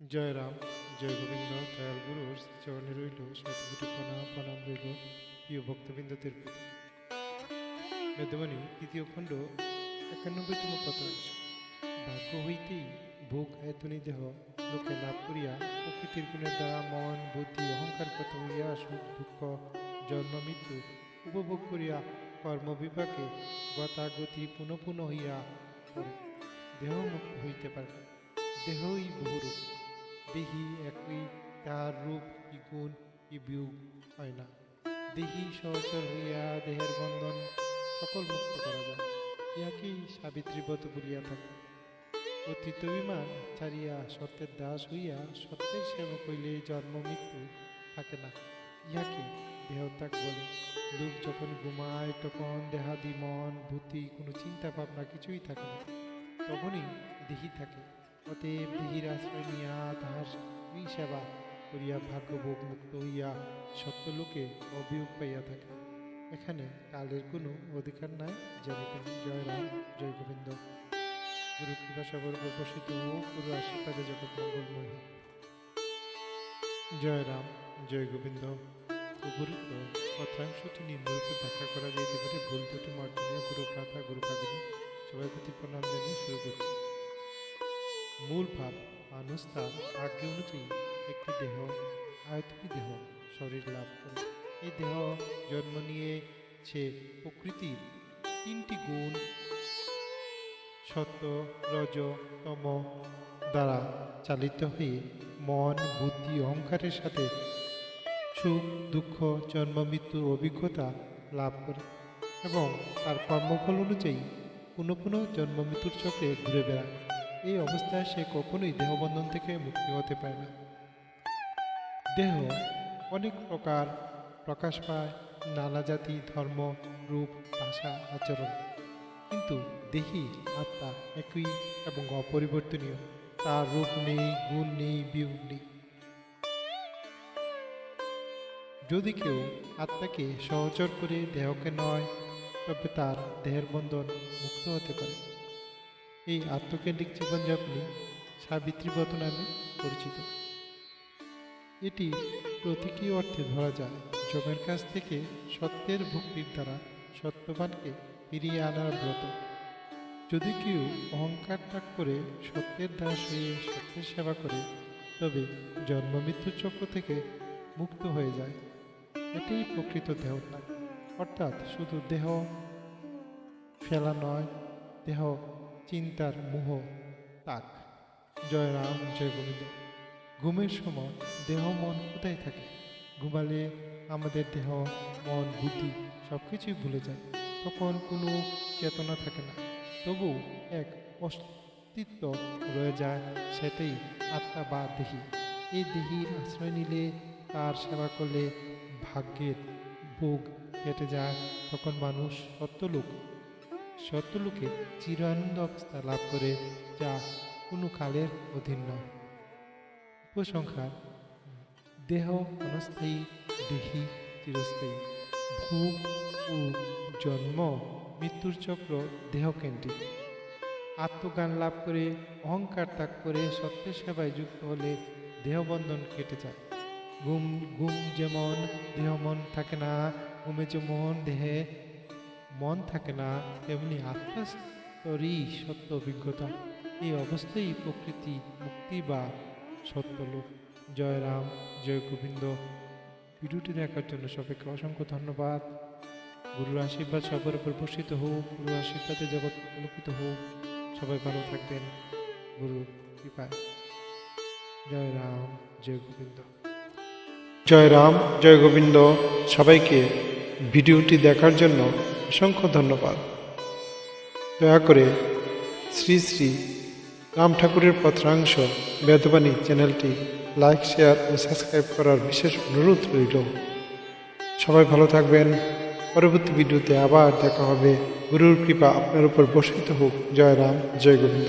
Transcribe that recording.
জয় রাম, জয় গোবিন্দ, দয়াল গুরুর চরণে রইল শতকোটি প্রণাম প্রণাম রইল প্রিয় ভক্তবৃন্দদের প্রতি বেদবাণী তৃতীয় খণ্ড, একানব্বইতম পত্রাংশ। ভাগ্য হইতেই ভোগ আয়তনী দেহ, লোকে লাভ করিয়া প্রকৃতির গুণের দ্বারা মন, বুদ্ধি, অহংকার কত হইয়া সুখ, দুঃখ, জন্ম, মৃত্যু উপভোগ করিয়া কর্মবিপাকে গতাগতি পুনঃ পুনঃ হইয়া দেহ মুক্ত হইতে পারে। দেহই বহুরূপ। দেহি একই তার রূপ কি গুণ কি বিয়োগ হয় না। দেহি সহচর হইয়া দেহের বন্ধন সকল মুক্ত করা যায়। ইহাকেই সাবিত্রীব্রত বলিয়া থাকে। অতীত বিমান ছাড়িয়া সত্যের দাস হইয়া সত্যের সেবক হইলে জন্ম মৃত্যু থাকে না। ইহাকে দেহত্যাগ বলে। লোক যখন ঘুমায়, তখন দেহাদি মন, বুদ্ধি, কোনো চিন্তা ভাবনা কিছুই থাকে না। তখনই দেহি থাকে। অতএব আশ্রয় নিয়া তাহার এই সেবা করিয়া ভাগ্যভোগ মুক্ত হইয়া সত্যলোকে অবিয়োগ পাইয়া থাকে। এখানে কালের কোনো অধিকার নাই জানিবেন জয় রাম, জয় গোবিন্দ। গুরু কৃপা সাগর হোক গুরু আশীর্বাদে জগৎ মঙ্গলময় জয় জয় গোবিন্দ। উপরিক্ত কথাংশটি নিম্নরূপে ব্যাখ্যা করা যাইতে পারে। ভুল দুটি মার্জনীয় গুরু প্রাতা গুরু ভাগিনী সবাই প্রতি প্রণাম জানিয়ে শুরু করছি। মূল ভাব মানুষ তার অনুযায়ী একটি দেহ, আয়তটি দেহ, শরীর লাভ করে। এই দেহ জন্ম নিয়েছে প্রকৃতির তিনটি গুণ। সত্য, রজ, তম দ্বারা চালিত হয়ে মন, বুদ্ধি, অহংকারের সাথে সুখ, দুঃখ, জন্ম মৃত্যুর অভিজ্ঞতা লাভ করে এবং তার কর্মফল অনুযায়ী পুনঃ পুনঃ জন্ম, মৃত্যুর চক্রে ঘুরে বেড়ায়। এই অবস্থায় সে কখনোই দেহবন্ধন থেকে মুক্তি হতে পারে না। দেহ অনেক প্রকার প্রকাশ পায়, নানা জাতি, ধর্ম, রূপ, ভাষা, আচরণ। কিন্তু দেহি আত্মা একই এবং অপরিবর্তনীয়। তার রূপ নেই, গুণ নেই, বিয়োগ নেই। যদি কেউ আত্মাকে সহচর করে দেহকে নয়, তবে তার দেহের বন্ধন মুক্ত হতে পারে। এই আত্মকেন্দ্রিক জীবনযাপনই সাবিত্রীব্রত নামে পরিচিত। এটি প্রতীকী অর্থে ধরা যায় জমের কাছ থেকে সত্যের ভক্তির দ্বারা সত্যবানকে ফিরিয়ে আনার ব্রত। যদি কেউ অহংকার ত্যাগ করে সত্যের দাস হয়ে সত্যের সেবা করে, তবে জন্ম মৃত্যু চক্র থেকে মুক্ত হয়ে যায়। এটাই প্রকৃত দেহত্যাগ অর্থাৎ শুধু দেহ ফেলা নয়, দেহ চিন্তার মোহ, তাক জয় রাম জয় গোবিন্দ ঘুমের সময় দেহ, মন কোথায় থাকে? ঘুমালে আমাদের দেহ, মন, বুদ্ধি সব কিছুই ভুলে যায়। তখন কোনো চেতনা থাকে না। তবু এক অস্তিত্ব রয়ে যায়, সেটাই আত্মা বা দেহি। এই দেহির আশ্রয় নিলে তার সেবা করলে ভাগ্যের ভোগ কেটে যায়। তখন মানুষ সত্যলোক সত্যলোকে চিরানন্দ অবস্থা লাভ করে যা কোনো কালের অধীন নয় উপসংখ্যার দেহ অনস্থায়ী দেহি, চিরস্থায়ী। ভোগ ও জন্ম, মৃত্যুর চক্র দেহকেন্দ্রিক। আত্মজ্ঞান লাভ করে, অহংকার ত্যাগ করে সত্যের সেবায় যুক্ত হলে দেহবন্ধন কেটে যায়। ঘুম ঘুম যেমন দেহ মন থাকে না, ঘুমে যেমন দেহে মন থাকে না, তেমনি আত্মাস্তরই সত্য অভিজ্ঞতা। এই অবস্থায় প্রকৃতি মুক্তি বা সত্যলোক। জয় রাম, জয় গোবিন্দ। ভিডিওটি দেখার জন্য সবাইকে অসংখ্য ধন্যবাদ। গুরুর আশীর্বাদ সবার উপর বর্ষিত হোক, গুরুর আশীর্বাদে জগৎ আলোকিত হোক। সবাই ভালো থাকবেন। গুরু কৃপায়। জয় রাম, জয় গোবিন্দ। জয় রাম, জয় গোবিন্দ। সবাইকে ভিডিওটি দেখার জন্য অসংখ্য ধন্যবাদ। দয়া করে শ্রী শ্রী রাম ঠাকুরের পত্রাংশ বেদবাণী চ্যানেলটি লাইক, শেয়ার ও সাবস্ক্রাইব করার বিশেষ অনুরোধ রইল। সবাই ভালো থাকবেন। পরবর্তী ভিডিওতে আবার দেখা হবে। গুরুর কৃপা আপনার উপর বর্ষিত হোক। জয় রাম, জয় গোবিন্দ।